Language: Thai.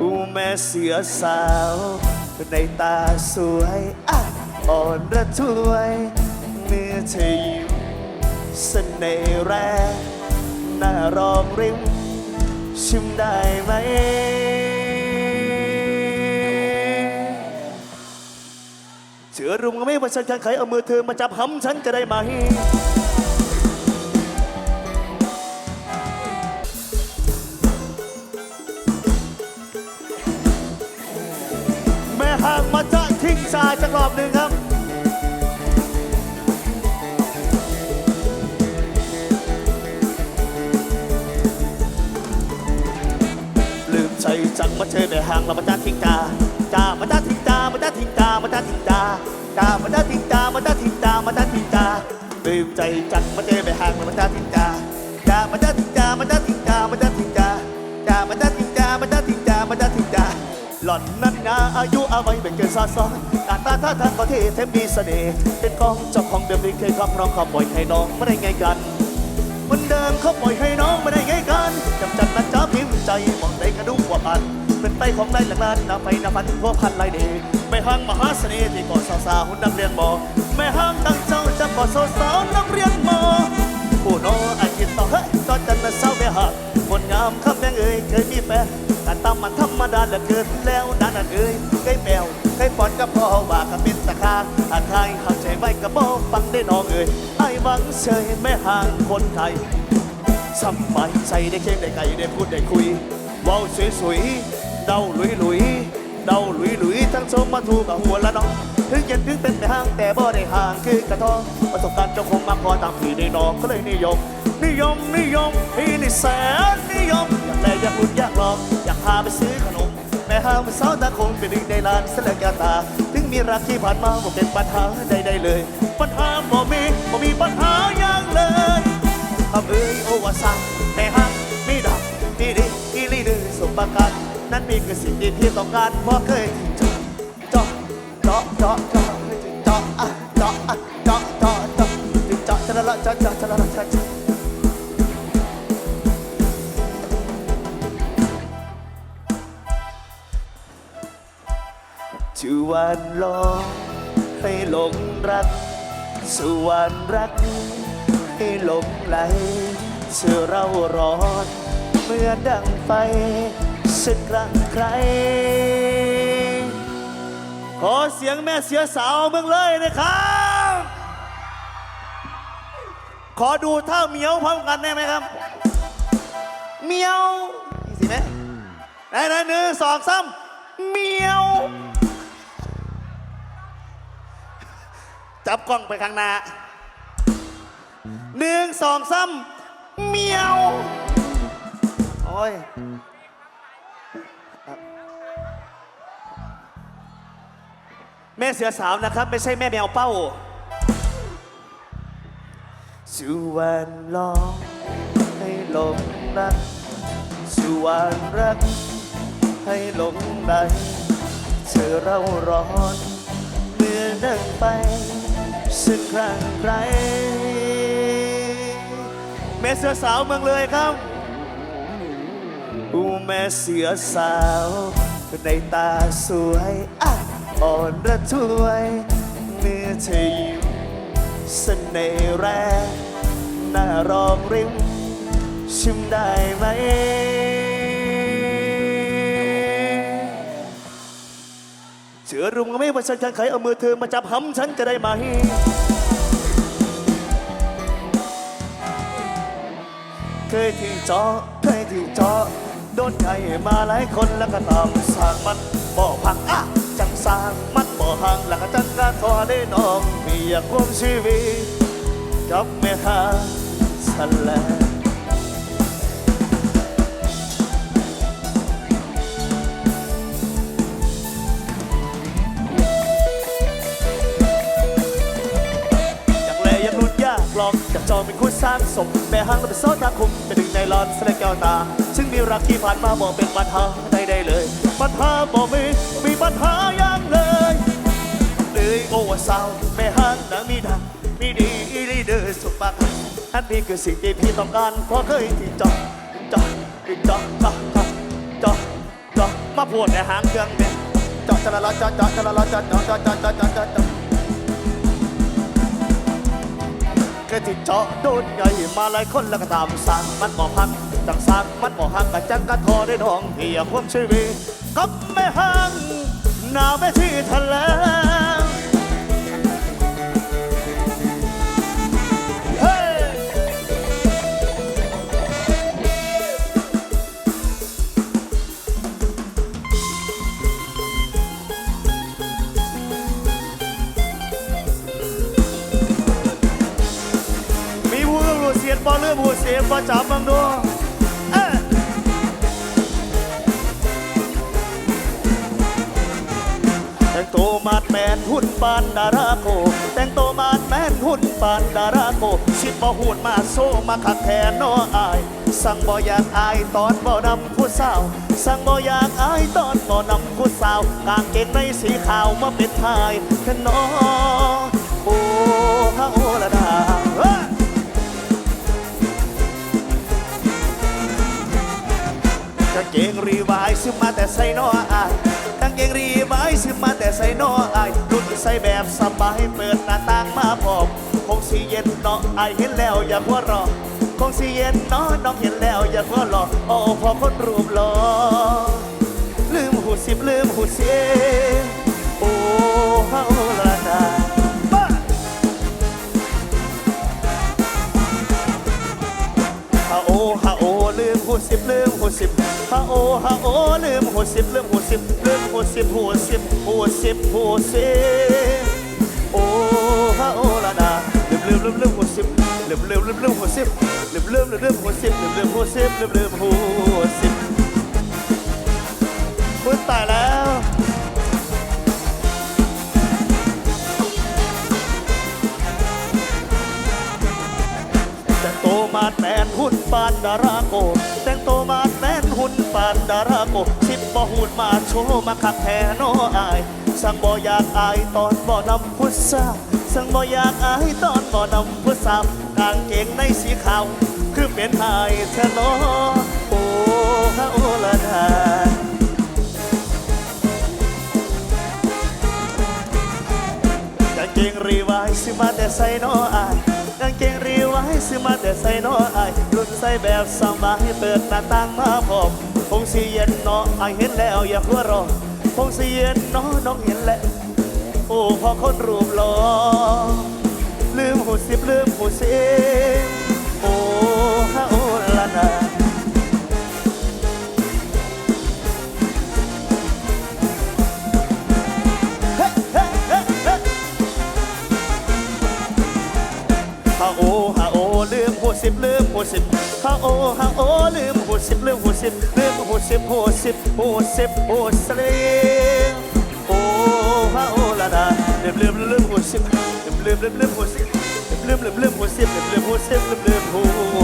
อูแม่เสือสาว ในตาสวยอะอ่อนระทวยเมื่อเธอยิ้มเสน่ห์แรงน่ารองริมชิมได้ไหม เชื่อรุมก็ไม่ว่าฉันจะใครเอามือเธอมาจับห้ำฉันจะได้ไหม แม่ห่างมาจะทิ้งชายจักรอบหนึ่งครับลืมใจจังมาเจอแม่ห่างเรามาจ้าทิ้งตาจ้ามาจ้าทิ้งตามาจ้าทิ้งตามาจ้าทิ้งตาจ้ามาจ้าทิ้งตามาจ้าทิ้งตามาจ้าทิ้งตาลืมใจจังมาเจอแม่ห่างเรามาจ้าทิ้ง นาอายุอาวัยไม่เกินซาซ้อนหน้าตาท่าทางก็เท่เทมมีเสน่ห์เป็นกองเจ้าของเดิมที่เคยครอบครองขอปล่อยให้น้องไม่ได้ไงกันมันเดิมเขาปล่อยให้น้องไม่ได้ไงกันจำจัดนะจ้าพิมพ์ใจมองในกระดุกว่าพันเป็นไปของไรหลังนั้นนาไปนาพันพวพันไรเดไม่ห้างมหาเสน่ห์ที่ก่อสาวสาวหุ่นนักเรียนมอไม่ห้างตั้งเจ้าจะก่อสาวสาวนักเรียนมอผู้น้ออาคิดต่อเฮ้ยจอดจันทร์เศร้าไม่หักคนงามคำแมงเอ่ยเคยมีแฟน แต่ตามมันธรรมดาเหลือเกินแล้วนั่นน่ะเอ่ยเคยแปวเคยปอนกับพ่อว่ากับเป็นตะคาอาใครหักใจไว้กับโบฟังได้น้องเอ่ยไอ้หวังเฉยไม่ห่างคนไทยสบายใจได้เข้มได้ไก่ได้พูดได้คุยว้าสวยสวยๆเดาลุยลุยเดาลุยลุยทั้งชมมาถูกกับหัวละน้องถึงเยันถึงเป็นแต่ห้างแต่บ่ได้ห่างคือกระท้อประสบการณ์เจ้าคงมาพอตามที่ได้นองก็เลยนิยม นิยมนิยมพี่นี่แสนนิยม อยากแลอยากลุ้นอยากลองอยากพาไปซื้อขนม แม่ห้างเป็นสาวตาคงเป็นหนึ่งในลานเสลกยาตา ถึงมีรักที่ผ่านมาบ่เป็นปัญหาใดๆเลย ปัญหาบ่มีบ่มีปัญหาอย่างเลยคำเอ่ยโอวาสังแต่หักมีดักมีดีอีลีดือสมประการนั่นมีคือสิ่งที่พี่ต้องการเพราะเคยจาะเจาะเจาะเจาะเจาะอะเจาะอะเจาะเจาะเจาะเจาะเจาะละเจาะเจาะเจาะละเจาะเจาะ สวันลอให้หลงรัก สวรรค์รัก ให้หลงไหลเชื่อเราร้อนเมื่อดังไฟสึกครั้งใคร ขอเสียงแม่เสือสาวเมืองเลยนะครับ ขอดูท่าเหมียวพร้อมกันได้ไหมครับเหมียวสิไหมไหนไหนหนึ่งสองสามเหมียว จับกล้องไปข้างหน้าหนึ่งสองสามเมียว โอ้ยแม่เสือสาวนะครับ ไม่ใช่แม่แมวเป้า สุวรรณลองให้หลงรัก สุวรรณรัก ให้หลงไหลเธอเร่าร้อนเมื่อเดินไป สักครั้งใครแม่เสือสาวเมืองเลยครับอูแม่เสือสาวในตาสวยอะอ่อนระทวยเมื่อเธอยิ้มเสน่ห์แรงน่ารองริมชิมได้ไหม เชื่อรุมก็ไม่ว่าฉันจะใครเอามือเธอมาจับห้ำฉันจะได้ไหมเคยที่เจาะเคยที่เจาะโดนใจมาหลายคนแล้วก็ตามสร้างมันบ่อพังอะจังสร้างมันบ่ห่างแล้วก็จังการทอได้น้องมีอยากร่วมชีวิตกับแม่ค้าสันแลว กลอยากลองอยากจองเป็นคู่สร้างสมแม่ห้างเราเป็นโซตาคุมเป็นหนึ่งในลอนแสดงแก้วตา ซึ่งมีรักที่ผ่านมาบอกเป็นปัญหาใดๆเลย ปัญหาบอกมีมีปัญหาอย่างเลยเลยโอ้ว่าสาวแม่ห้างนางมีดังมีดีอีลีเดอร์สุดปากอันนี้คือสิ่งที่พี่ต้องการเพราะเคยที่จองจองจองจองจองจองจองมาพูดในหางเครื่องเนี่ยจาะจะละละจาะเจาะจะละละจาะเจาะเจาะเจาะเจาะเจาะ เจาะจาะกระติเจาะโดนใหญ่มาหลายคนแล้วก็ตามสั่งมันบอกพักจังสั่งมันบอกหักกะจังกะทอได้ดองเพียความชีวิตกับแม่ห้างหนาวไปที่ทะเล เรื่องผู้เสียนบ่จับบังดูเอ้แต่งตัวมาดแมนหุ่นปานดาราโก แต่งตัวมาดแมนหุ่นปานดาราโก สิบ่หุ่นมาโซมาขัดแทนน้ออาย สั่งบ่อยากอายตอนบ่นำผู้สาว สั่งบ่อยากอายตอนบ่นำผู้สาว กางเกงในสีขาวมาเป็นทายแค่น้อโอ้ฮะโอละดา กางเกงรีวายซื้อมาแต่ใส่นออายกางเกงรีวายซื้อมาแต่ใส่นออายรุ่นใส่แบบสบายเปิดหน้าต่างมาพร้อมคงสีเย็นเนาะอายเห็นแล้วอย่าหัวรอคงสีเย็นเนาะน้องเห็นแล้วอย่าหัวรอโอ้พอคนรูปหล่อลืมหูสิบลืมหูเสียโอ้เฮาละนาบ้าฮาโอฮาโอลืมหูสิบลืม ฮาโอฮาโอลืมหูสิบลืมหูสิบลืมหูสิบหูสิบหูสิบหูสิบโอฮาโอละนาลืมลืมลืมลืมหูสิบลืมลืมลืมลืมหูสิบลืมลืมลืมลืมหูสิบลืมลืมหูสิบลืมลืมหูสิบคุณตายแล้วแต่โตมาแมนหุ่นปานดาราโกแต่งโตมาแมน หุ่นปานดาราโกสิบบ่หุ่นมาโชว์มาขัดแทนโออาย สังบ่อยากอายตอนบ่นำพุทธาสังบ่อยากอายตอนบ่นำพุทธากางเกงในสีขาว คือเป็นไายเธอเนอโอ้ฮาโอละนากางเกงรีไวายซื้อมาแต่ใส่นออาย กางเกงรีไว้ซื้อมาแต่ใส่นออไอรุ่นใส่แบบสบายเปิดหน้าต่างมาพร้อมคงสีเย็นเนออเห็นแล้วอย่าหัวรอคงสีเย็นเนอน้องเห็นแล้วโอ้พอคนรูปหล่อลืมหูสิบลืมหูสิโอ้าโอฮาโอลืมหัวสิบลืมหัวสิบฮาโอฮาโอลืมหัวสิบลืมหัวสิบลืมหัวสิบหัวสิบหัวสิบหัวสิบโอฮาโอลาดาลืมลืมลืมหัวสิบลืมลืมลืมลืมหัวสิบลืมลืมลืมหัวสิบลืมลืมหัวสิบลืมลืมหัวสิบ